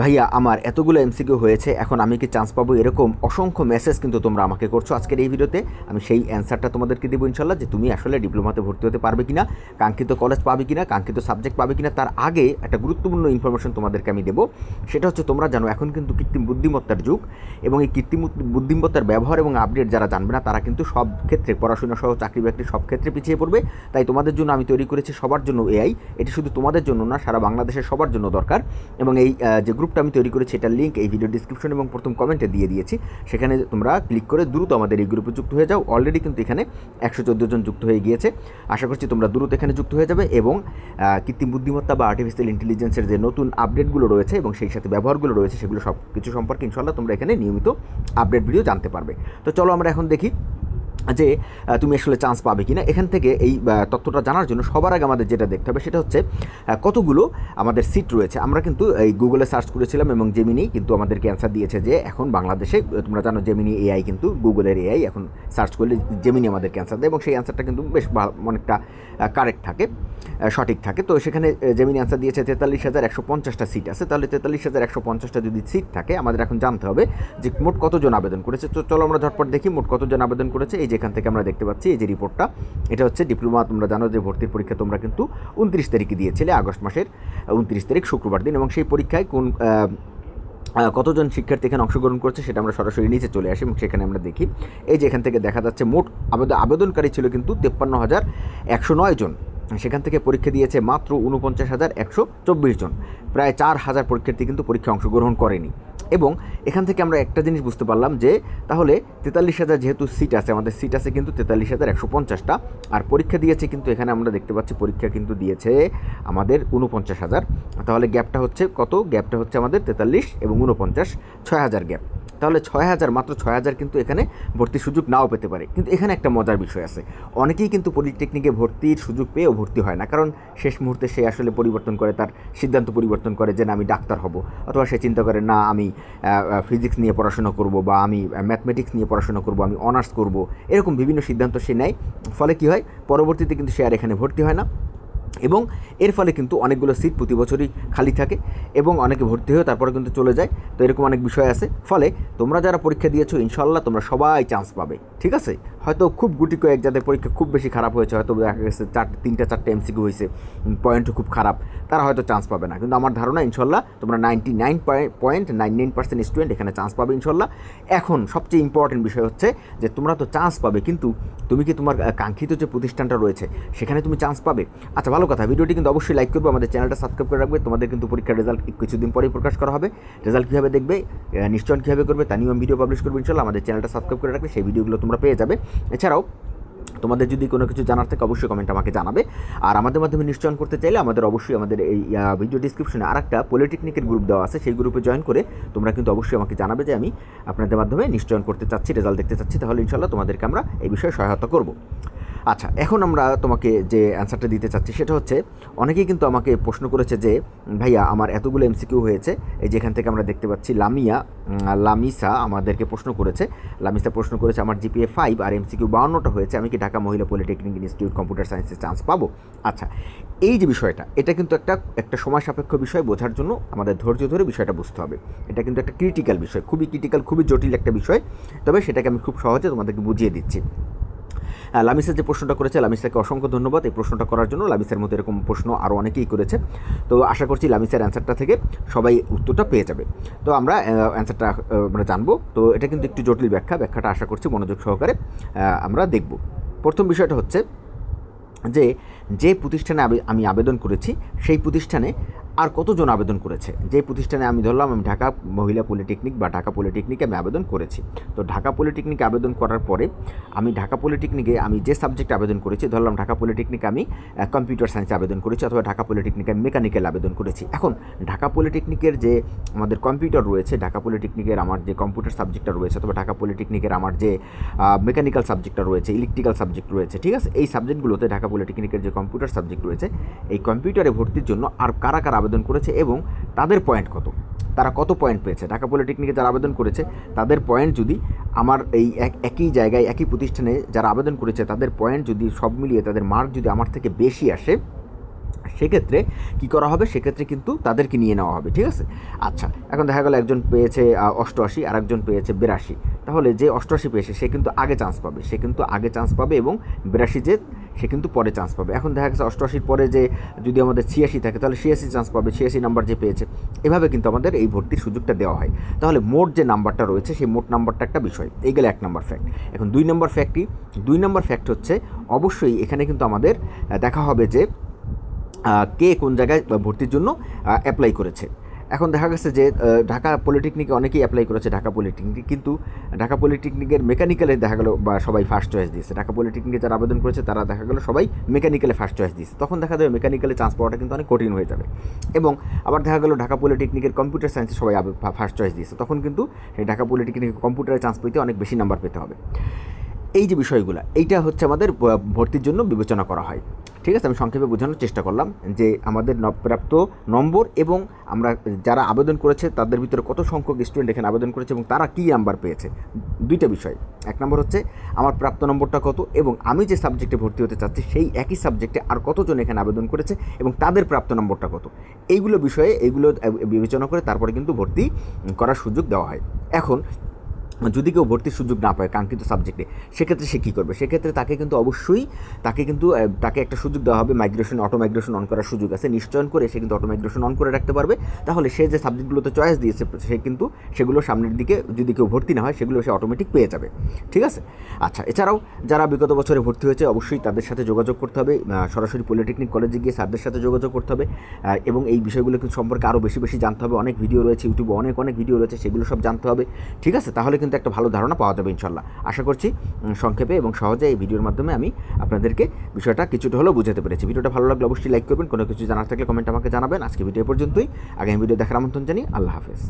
ভাইয়া, আমার এতগুলো এমসিকিউ হয়েছে, এখন আমি কি চান্স পাবো? এরকম অসংখ্য মেসেজ কিন্তু তোমরা আমাকে করছ আজকের এই ভিডিওতে। আমি সেই অ্যান্সারটা তোমাদেরকে দেবো ইনশাল্লাহ যে তুমি আসলে ডিপ্লোমাতে ভর্তি হতে পারবে কিনা, কাঙ্ক্ষিত কলেজ পাবে কিনা, কাঙ্ক্ষিত সাবজেক্ট পাবে কিনা। তার আগে একটা গুরুত্বপূর্ণ ইনফরমেশন তোমাদেরকে আমি দেবো। সেটা হচ্ছে, তোমরা জানো, এখন কিন্তু কৃত্রিম বুদ্ধিমত্তার যুগ এবং এই কৃত্রিম বুদ্ধিমত্তার ব্যবহার এবং আপডেট যারা জানবে না, তারা কিন্তু সব ক্ষেত্রে, পড়াশোনা সহ চাকরি বাকরি সব ক্ষেত্রে পিছিয়ে পড়বে। তাই তোমাদের জন্য আমি তৈরি করেছি সবার জন্য এআই এটি শুধু তোমাদের জন্য না, সারা বাংলাদেশের সবার জন্য দরকার। এবং এই যে গ্রুপটা আমি তৈরি করেছি, এটার লিঙ্ক এই ভিডিও ডিসক্রিপশন এবং প্রথম কমেন্টে দিয়ে দিয়েছি। সেখানে তোমরা ক্লিক করে দ্রুত আমাদের এই গ্রুপে যুক্ত হয়ে যাও। অলরেডি কিন্তু এখানে একশো চোদ্দ জন যুক্ত হয়ে গিয়েছে। আশা করছি তোমরা দ্রুত এখানে যুক্ত হয়ে যাবে এবং কৃত্রিম বুদ্ধিমত্তা বা আর্টিফিশিয়াল ইন্টেলিজেন্সের যে নতুন আপডেটগুলো রয়েছে এবং সেই সাথে ব্যবহারগুলো রয়েছে, সেগুলো সব কিছু সম্পর্কে ইনশাল্লাহ তোমরা এখানে নিয়মিত আপডেট ভিডিও জানতে পারবে। তো চলো আমরা এখন দেখি যে তুমি আসলে চান্স পাবে কি না এখান থেকে এই তথ্যটা জানার জন্য সবার আগে আমাদের যেটা দেখতে হবে সেটা হচ্ছে কতগুলো আমাদের সিট রয়েছে। আমরা কিন্তু এই গুগলে সার্চ করেছিলাম এবং জেমিনি কিন্তু আমাদেরকে অ্যান্সার দিয়েছে যে, এখন বাংলাদেশে তোমরা জানো জেমিনি এআই কিন্তু গুগলের এআই এখন সার্চ করলে জেমিনি আমাদের ক্যান্সার দেয় এবং সেই অ্যান্সারটা কিন্তু বেশ অনেকটা কারেক্ট থাকে সঠিক থাকে। তো সেখানে জেমিনি অ্যান্সার দিয়েছে তেতাল্লিশ হাজার একশো পঞ্চাশটা সিট আছে। তাহলে তেতাল্লিশ হাজার একশো পঞ্চাশটা যদি সিট থাকে, আমাদের এখন জানতে হবে যে মোট কতজন আবেদন করেছে। তো চলো আমরা ঝটপট দেখি মোট কতজন আবেদন করেছে। এই যেখান থেকে আমরা দেখতে পাচ্ছি এই যে রিপোর্টটা, এটা হচ্ছে ডিপ্লোমা, তোমরা জানো যে ভর্তির পরীক্ষা তোমরা কিন্তু উনত্রিশ তারিখে দিয়েছিলে, আগস্ট মাসের উনত্রিশ তারিখ শুক্রবার দিন এবং সেই পরীক্ষায় কোন কতজন শিক্ষার্থী এখানে অংশগ্রহণ করছে সেটা আমরা সরাসরি নিচে চলে আসি এবং সেখানে আমরা দেখি। এই যে এখান থেকে দেখা যাচ্ছে মোট আবেদন আবেদনকারী ছিল কিন্তু তেপ্পান্ন হাজার একশো নয় জন। সেখান থেকে পরীক্ষা দিয়েছে মাত্র উনপঞ্চাশ হাজার একশো চব্বিশ জন। প্রায় চার হাজার পরীক্ষার্থী কিন্তু পরীক্ষায় অংশগ্রহণ করেনি। এবং এখান থেকে আমরা একটা জিনিস বুঝতে পারলাম যে, তাহলে তেতাল্লিশ হাজার যেহেতু সিট আছে, আমাদের সিট আছে কিন্তু তেতাল্লিশ হাজার একশো পঞ্চাশটা। আর পরীক্ষা দিয়েছে কিন্তু এখানে আমরা দেখতে পাচ্ছি পরীক্ষা কিন্তু দিয়েছে আমাদের উনপঞ্চাশ হাজার। তাহলে গ্যাপটা হচ্ছে কত? গ্যাপটা হচ্ছে আমাদের তেতাল্লিশ এবং উনপঞ্চাশ ছয় হাজার গ্যাপ। তাহলে ছয় হাজার মাত্র ছয় হাজার কিন্তু এখানে ভর্তির সুযোগ নাও পেতে পারে। কিন্তু এখানে একটা মজার বিষয় আছে। অনেকেই কিন্তু পলিটেকনিকে ভর্তির সুযোগ পেয়েও ভর্তি হয় না। কারণ শেষ মুহূর্তে সে আসলে পরিবর্তন করে, তার সিদ্ধান্ত পরিবর্তন করে যে না, আমি ডাক্তার হব। অথবা সে চিন্তা করে, না, আমি ফিজিক্স নিয়ে পড়াশোনা করব বা আমি ম্যাথমেটিক্স নিয়ে পড়াশোনা করব, আমি অনার্স করব। এরকম বিভিন্ন সিদ্ধান্ত সে নেয়। ফলে কী হয়? পরবর্তীতে কিন্তু সে আর এখানে ভর্তি হয় না। এবং এর ফলে কিন্তু অনেকগুলো সিট প্রতি বছরই খালি থাকে এবং অনেকে ভর্তি হয়ে তারপরে কিন্তু চলে যায়। তো এরকম অনেক বিষয় আছে। ফলে তোমরা যারা পরীক্ষা দিয়েছ ইনশাল্লাহ তোমরা সবাই চান্স পাবে। ঠিক আছে? হয়তো খুব গুটি কয়েক যাদের পরীক্ষা খুব বেশি খারাপ হয়েছে হয়তো দেখা গেছে চারটে তিনটা চারটে এমসিকিউ হয়েছে পয়েন্টও খুব খারাপ তারা হয়তো চান্স পাবে না। কিন্তু আমার ধারণা ইনশাল্লাহ তোমরা ninety nine point nine nine percent student এখানে চান্স পাবে ইনশাল্লাহ। এখন সবচেয়ে ইম্পর্টেন্ট বিষয় হচ্ছে যে তোমরা তো চান্স পাবে কিন্তু তুমি কি তোমার কাঙ্ক্ষিত যে প্রতিষ্ঠানটা রয়েছে সেখানে তুমি চান্স পাবে? আচ্ছা ভালো কথা ভিডিওটি কিন্তু অবশ্যই লাইক করবে আমাদের চ্যানেলটা সাবস্ক্রাইব করে রাখবে তোমাদের কিন্তু পরীক্ষার রেজাল্ট কিছুদিন পরেই প্রকাশ করা হবে। রেজাল্ট কীভাবে দেখবে আহ, নিশ্চয়ন কীভাবে করবে তা নিয়েও ভিডিও পাবলিশ করবে ইনশাল্লাহ আমাদের চ্যানেলটা সাবস্ক্রাইব করে রাখবে সেই ভিডিওগুলো তোমরা পেয়ে যাবে। এছাড়াও, তোমাদের যদি কোনো কিছু জানার থাকে, অবশ্যই কমেন্ট আমাকে জানাবে। আর আমাদের মাধ্যমে নিশ্চয়ন করতে চাইলে আমাদের অবশ্যই আমাদের এই ভিডিও ডিসক্রিপশনে আর একটা পলিটেকনিকের গ্রুপ দেওয়া আছে, সেই গ্রুপে জয়েন করে তোমরা কিন্তু অবশ্যই আমাকে জানাবে যে আমি আপনাদের মাধ্যমে নিশ্চয়ন করতে চাচ্ছি রেজাল্ট দেখতে চাচ্ছি। তাহলে ইনশাল্লাহ তোমাদেরকে আমরা এই বিষয়ে সহায়তা করব। আচ্ছা এখন আমরা তোমাকে যে অ্যান্সারটা দিতে চাচ্ছি সেটা হচ্ছে, অনেকেই কিন্তু আমাকে প্রশ্ন করেছে যে, ভাইয়া, আমার এতগুলো এমসিকিউ হয়েছে, এই যেখান থেকে আমরা দেখতে পাচ্ছি লামিয়া লামিসা আমাদেরকে প্রশ্ন করেছে, লামিসা প্রশ্ন করেছে, আমার জিপিএ ফাইভ আর এমসিকিউ বাউন্নটা হয়েছে, আমি কি Dhaka Mohila polytechnic institute computer সায়েন্সে চান্স পাবো? আচ্ছা এই যে বিষয়টা, এটা কিন্তু একটা একটা সময় সাপেক্ষ বিষয়, বোঝার জন্য আমাদের ধৈর্য ধরে বিষয়টা বুঝতে হবে। এটা কিন্তু একটা ক্রিটিক্যাল বিষয়, খুবই ক্রিটিক্যাল খুবই জটিল একটা বিষয়, তবে সেটাকে আমি খুব সহজে তোমাদেরকে বুঝিয়ে দিচ্ছি। লামিসা যে প্রশ্নটা করেছে, লামিসাকে অসংখ্য ধন্যবাদ। এই প্রশ্নটা করার জন্য লামিসার মতো এরকম প্রশ্ন আরও অনেকেই করেছে। তো আশা করছি লামিসার অ্যান্সারটা থেকে সবাই উত্তরটা পেয়ে যাবে। তো আমরা অ্যান্সারটা আমরা জানব। তো এটা কিন্তু একটু জটিল ব্যাখ্যা। ব্যাখ্যাটা আশা করছি মনোযোগ সহকারে আমরা দেখব। প্রথম বিষয়টা হচ্ছে যে যে প্রতিষ্ঠানে আমি আবেদন করেছি, সেই প্রতিষ্ঠানে আর কতজন আবেদন করেছে? যে প্রতিষ্ঠানে আমি ধরলাম, আমি ঢাকা মহিলা পলিটেকনিক বা ঢাকা পলিটেকনিকে আমি আবেদন করেছি। তো ঢাকা পলিটেকনিকে আবেদন করার পরে আমি ঢাকা পলিটেকনিকে আমি যে সাবজেক্টে আবেদন করেছি, ধরলাম ঢাকা পলিটেকনিকে আমি কম্পিউটার সায়েন্সে আবেদন করেছি অথবা ঢাকা পলিটেকনিকে মেকানিক্যাল আবেদন করেছি। এখন ঢাকা পলিটেকনিকের যে আমাদের কম্পিউটার রয়েছে, ঢাকা পলিটেকনিকের আমার যে কম্পিউটার সাবজেক্টটা রয়েছে অথবা ঢাকা পলিটেকনিকের আমার যে মেকানিক্যাল সাবজেক্টটা রয়েছে, ইলেকট্রিক্যাল সাবজেক্ট রয়েছে, ঠিক আছে? এই সাবজেক্টগুলোতে ঢাকা পলিটেকনিকের যে কম্পিউটার সাবজেক্ট রয়েছে, এই কম্পিউটারে ভর্তির জন্য আর কারা কারা আবেদন করেছে এবং তাদের পয়েন্ট কত? তারা কত পয়েন্ট পেয়েছে? ঢাকা পলিটেকনিকে যারা আবেদন করেছে, তাদের পয়েন্ট যদি আমার এই এক, একই জায়গায়, একই প্রতিষ্ঠানে যারা আবেদন করেছে, তাদের পয়েন্ট যদি সব মিলিয়ে, তাদের মার্ক যদি আমার থেকে বেশি আসে সেক্ষেত্রে কী করা হবে? সেক্ষেত্রে কিন্তু তাদেরকে নিয়ে নেওয়া হবে, ঠিক আছে? আচ্ছা এখন দেখা গেল একজন পেয়েছে অষ্টআশি আর একজন পেয়েছে বিরাশি। তাহলে যে অষ্টআশি পেয়েছে, সে কিন্তু আগে চান্স পাবে। সে কিন্তু আগে চান্স পাবে এবং বিরাশি যে, সে কিন্তু পরে চান্স পাবে। এখন দেখা গেছে অষ্টআশির পরে যে, যদি আমাদের ছিয়াশি থাকে, তাহলে ছিয়াশি চান্স পাবে, ছিয়াশি নাম্বার যে পেয়েছে। এভাবে কিন্তু আমাদের এই ভর্তির সুযোগটা দেওয়া হয়। তাহলে মোট যে নাম্বারটা রয়েছে, সেই মোট নাম্বারটা একটা বিষয়। এই গেলে এক নম্বর ফ্যাক্ট এখন দুই নম্বর ফ্যাক্টটি দুই নম্বর ফ্যাক্ট হচ্ছে, অবশ্যই এখানে কিন্তু আমাদের দেখা হবে যে কে কোন জায়গায় ভর্তির জন্য অ্যাপ্লাই করেছে। এখন দেখা গেছে যে ঢাকা পলিটেকনিকে অনেকেই অ্যাপ্লাই করেছে ঢাকা পলিটেকনিক কিন্তু ঢাকা পলিটেকনিকের মেকানিক্যালে দেখা গেল, বা সবাই ফার্স্ট চয়েস দিয়েছে। ঢাকা পলিটেকনিকে যারা আবেদন করেছে, তারা দেখা গেল সবাই মেকানিক্যালে ফার্স্ট চয়েস দিয়েছে। তখন দেখা যাবে মেকানিক্যালে চান্স পাওয়াটা কিন্তু অনেক কঠিন হয়ে যাবে। এবং আবার দেখা গেল ঢাকা পলিটেকনিকের কম্পিউটার সায়েন্সে সবাই ফার্স্ট চয়েস দিয়েছে। তখন কিন্তু ঢাকা পলিটেকনিক কম্পিউটারে চান্স পেতে অনেক বেশি নাম্বার পেতে হবে। এই যে বিষয়গুলো, এইটা হচ্ছে আমাদের ভর্তির জন্য বিবেচনা করা হয়। ঠিক আছে? আমি সংক্ষেপে বোঝানোর চেষ্টা করলাম যে আমাদের প্রাপ্ত নম্বর এবং আমরা যারা আবেদন করেছে তাদের ভিতরে কত সংখ্যক স্টুডেন্ট এখানে আবেদন করেছে এবং তারা কী নাম্বার পেয়েছে? দুইটা বিষয়। এক নম্বর হচ্ছে, আমার প্রাপ্ত নম্বরটা কত এবং আমি যে সাবজেক্টে ভর্তি হতে চাচ্ছি সেই একই সাবজেক্টে আর কতজন এখানে আবেদন করেছে এবং তাদের প্রাপ্ত নম্বরটা কত? এইগুলো বিষয়ে, এইগুলো বিবেচনা করে তারপরে কিন্তু ভর্তি করার সুযোগ দেওয়া হয়। এখন যদি কেউ ভর্তির সুযোগ না পায় কাঙ্ক্ষিত সাবজেক্টে সেক্ষেত্রে সে কী করবে? সেক্ষেত্রে তাকে কিন্তু অবশ্যই তাকে কিন্তু তাকে একটা সুযোগ দেওয়া হবে মাইগ্রেশন অটো মাইগ্রেশন অন করার সুযোগ আছে। নিশ্চয়ন করে সে কিন্তু অটো মাইগ্রেশন অন করে রাখতে পারবে। তাহলে সে যে সাবজেক্টগুলোতে চয়েস দিয়েছে, সে কিন্তু সেগুলো সামনের দিকে যদি কেউ ভর্তি না হয়, সেগুলো সে অটোমেটিক পেয়ে যাবে। ঠিক আছে? আচ্ছা এছাড়াও যারা বিগত বছরে ভর্তি হয়েছে, অবশ্যই তাদের সাথে যোগাযোগ করতে হবে। সরাসরি পলিটেকনিক কলেজে গিয়ে স্যারদের সাথে যোগাযোগ করতে হবে। এবং এই বিষয়গুলো কিন্তু সম্পর্কে আরও বেশি বেশি জানতে হবে। অনেক ভিডিও রয়েছে ইউটিউবে অনেক অনেক ভিডিও রয়েছে, সেগুলো সব জানতে হবে। ঠিক আছে? তাহলে কিন্তু একটা ভালো ধারণা পাওয়া যাবে ইনশাল্লাহ আশা করছি সংক্ষেপে এবং সহজে এই ভিডিওর মাধ্যমে আমি আপনাদেরকে বিষয়টা কিছুটা হলেও বুঝাতে পেরেছি। ভিডিওটা ভালো লাগলে অবশ্যই লাইক করবেন, কোনো কিছু জানার থাকলে কমেন্ট আমাকে জানাবেন। আজকে ভিডিও পর্যন্তই। আগামী ভিডিও দেখার আমন্ত্রণ জানি আল্লাহ হাফেজ।